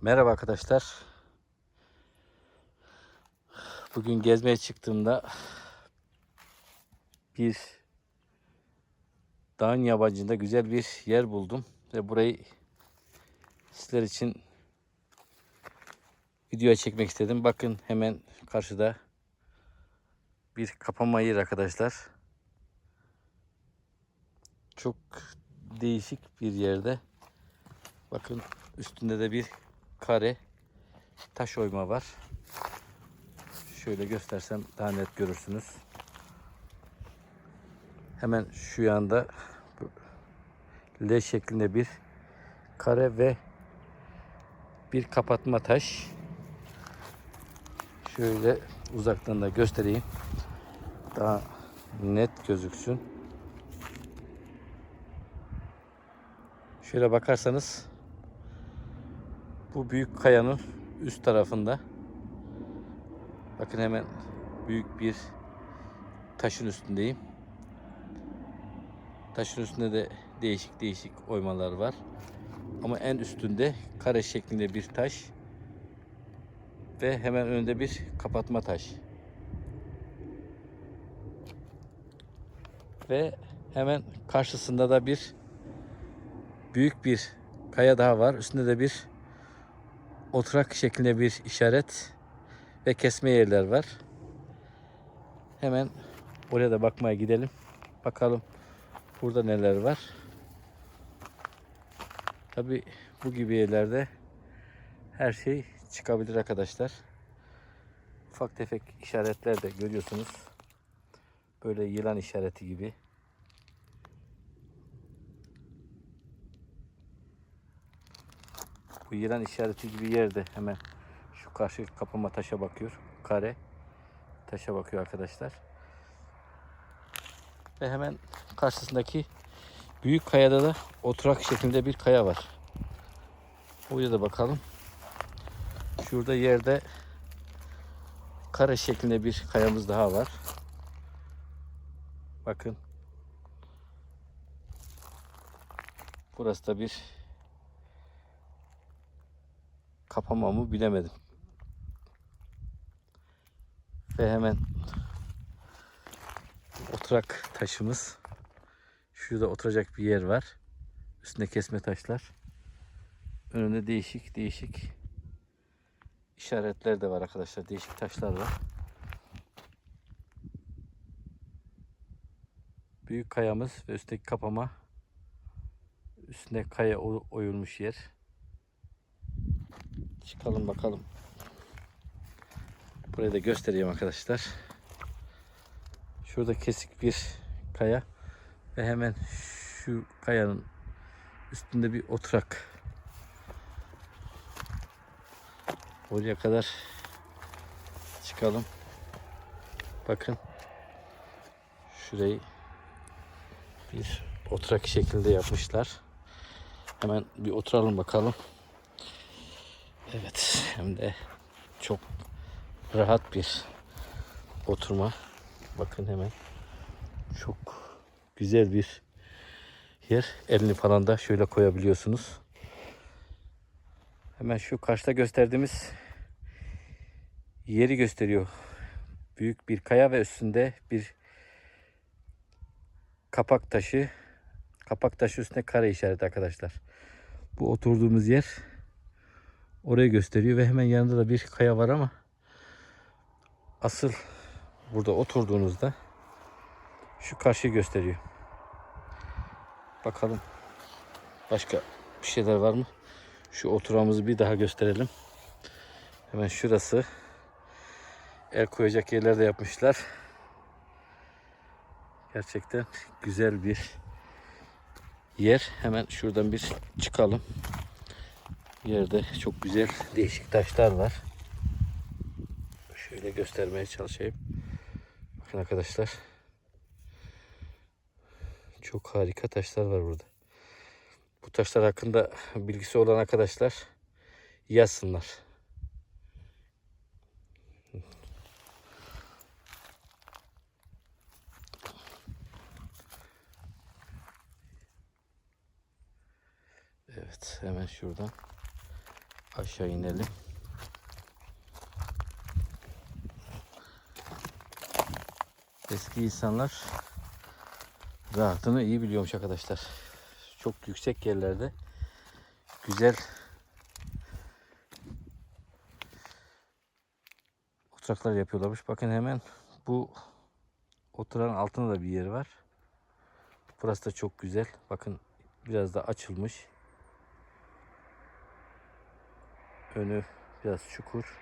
Merhaba arkadaşlar. Bugün gezmeye çıktığımda bir dağın yabancında güzel bir yer buldum ve burayı sizler için videoya çekmek istedim. Bakın hemen karşıda bir kapama yeri arkadaşlar. Çok değişik bir yerde. Bakın üstünde de bir kare taş oyma var. Şöyle göstersem daha net görürsünüz. Hemen şu yanda L şeklinde bir kare ve bir kapatma taş. Şöyle uzaktan da göstereyim. Daha net gözüksün. Şöyle bakarsanız bu büyük kayanın üst tarafında bakın hemen büyük bir taşın üstündeyim. Taşın üstünde de değişik değişik oymalar var. Ama en üstünde kare şeklinde bir taş ve hemen önünde bir kapatma taş. Ve hemen karşısında da bir büyük bir kaya daha var. Üstünde de bir oturak şeklinde bir işaret ve kesme yerler var. Hemen oraya da bakmaya gidelim. Bakalım burada neler var. Tabi bu gibi yerlerde her şey çıkabilir arkadaşlar. Ufak tefek işaretler de görüyorsunuz. Böyle yılan işareti gibi. Bu yılan işareti gibi yerde hemen şu karşı kapama taşa bakıyor. Kare taşa bakıyor arkadaşlar. Ve hemen karşısındaki büyük kayada da oturak şeklinde bir kaya var. Buraya da bakalım. Şurada yerde kare şeklinde bir kayamız daha var. Bakın. Burası da bir kapama mı bilemedim. Ve hemen oturak taşımız. Şurada oturacak bir yer var. Üstünde kesme taşlar. Önünde değişik değişik işaretler de var arkadaşlar. Değişik taşlar var. Büyük kayamız ve üstteki kapama. Üstünde kaya oyulmuş yer. Çıkalım bakalım. Burayı da göstereyim arkadaşlar. Şurada kesik bir kaya ve hemen şu kayanın üstünde bir oturak. Oraya kadar çıkalım. Bakın. Şurayı bir oturak şeklinde yapmışlar. Hemen bir oturalım bakalım. Evet, hem de çok rahat bir oturma. Bakın hemen çok güzel bir yer. Elini falan da şöyle koyabiliyorsunuz. Hemen şu karşıda gösterdiğimiz yeri gösteriyor. Büyük bir kaya ve üstünde bir kapak taşı. Kapak taşı üstünde kare işareti arkadaşlar. Bu oturduğumuz yer orayı gösteriyor ve hemen yanında da bir kaya var ama asıl burada oturduğunuzda şu karşıyı gösteriyor. Bakalım başka bir şeyler var mı? Şu oturağımızı bir daha gösterelim. Hemen şurası el koyacak yerler de yapmışlar. Gerçekten güzel bir yer. Hemen şuradan bir çıkalım. Yerde çok güzel değişik taşlar var. Şöyle göstermeye çalışayım. Bakın arkadaşlar. Çok harika taşlar var burada. Bu taşlar hakkında bilgisi olan arkadaşlar yazsınlar. Evet hemen şuradan Aşağı inelim. Eski insanlar rahatını iyi biliyormuş arkadaşlar. Çok yüksek yerlerde güzel oturaklar yapıyorlarmış. Bakın hemen bu oturan altında da bir yer var. Burası da çok güzel. Bakın biraz da açılmış. Önü biraz çukur.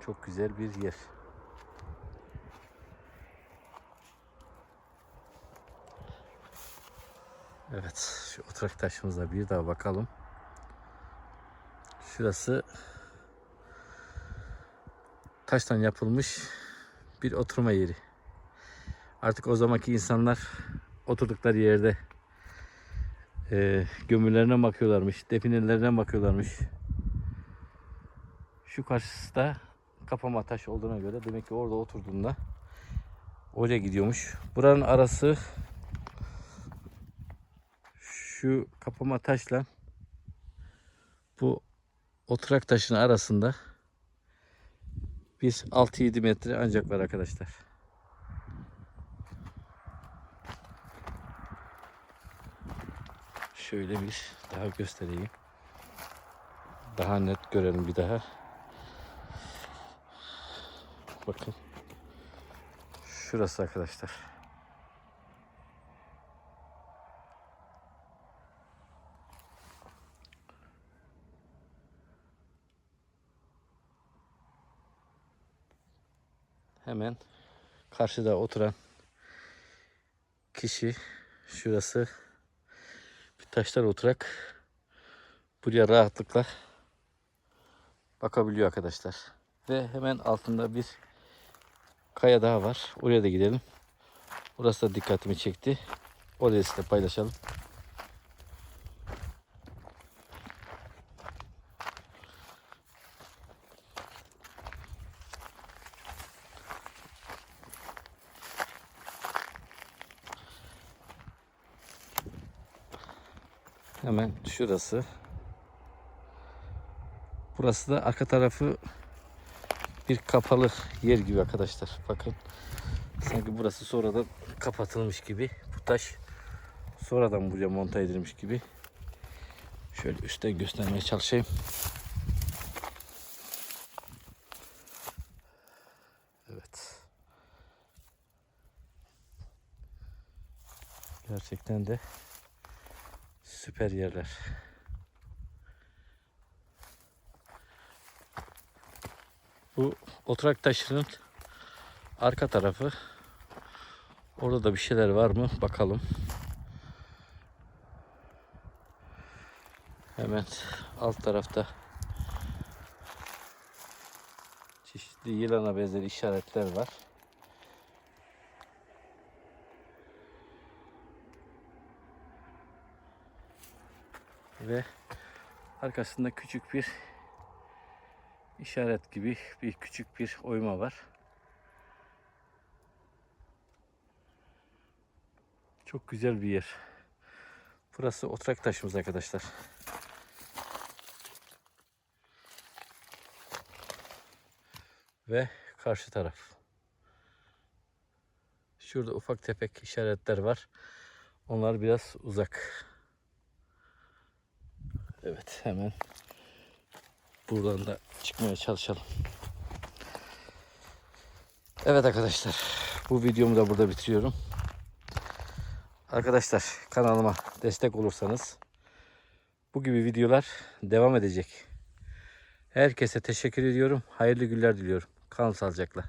Çok güzel bir yer. Evet, şu oturak taşımıza bir daha bakalım. Şurası taştan yapılmış bir oturma yeri. Artık o zamanki insanlar oturdukları yerde e, gömülerine bakıyorlarmış, definelerine bakıyorlarmış. Şu karşısında kapama taş olduğuna göre demek ki orada oturduğunda oraya gidiyormuş. Buranın arası şu kapama taşla bu oturak taşın arasında bir 6-7 metre ancak var arkadaşlar. Şöyle bir daha göstereyim. Daha net görelim bir daha. Bakın. Şurası arkadaşlar. Hemen karşıda oturan kişi şurası taşlar oturak buraya rahatlıkla bakabiliyor arkadaşlar. Ve hemen altında bir kaya daha var. Oraya da gidelim. Burası da dikkatimi çekti. Orayı size paylaşalım. Hemen şurası. Burası da arka tarafı bir kapalı yer gibi arkadaşlar. Bakın. Sanki burası sonradan kapatılmış gibi. Bu taş sonradan buraya monta edilmiş gibi. Şöyle üstten göstermeye çalışayım. Evet. Gerçekten de süper yerler. Bu oturak taşının arka tarafı. Orada da bir şeyler var mı? Bakalım. Hemen alt tarafta çeşitli yılana benzeri işaretler var. Ve arkasında küçük bir işaret gibi bir küçük bir oyma var. Çok güzel bir yer. Burası oturak taşımız arkadaşlar. Ve karşı taraf. Şurada ufak tefek işaretler var. Onlar biraz uzak. Evet hemen buradan da çıkmaya çalışalım. Evet arkadaşlar bu videomu da burada bitiriyorum. Arkadaşlar kanalıma destek olursanız bu gibi videolar devam edecek. Herkese teşekkür ediyorum. Hayırlı günler diliyorum. Kalın sağlıcakla.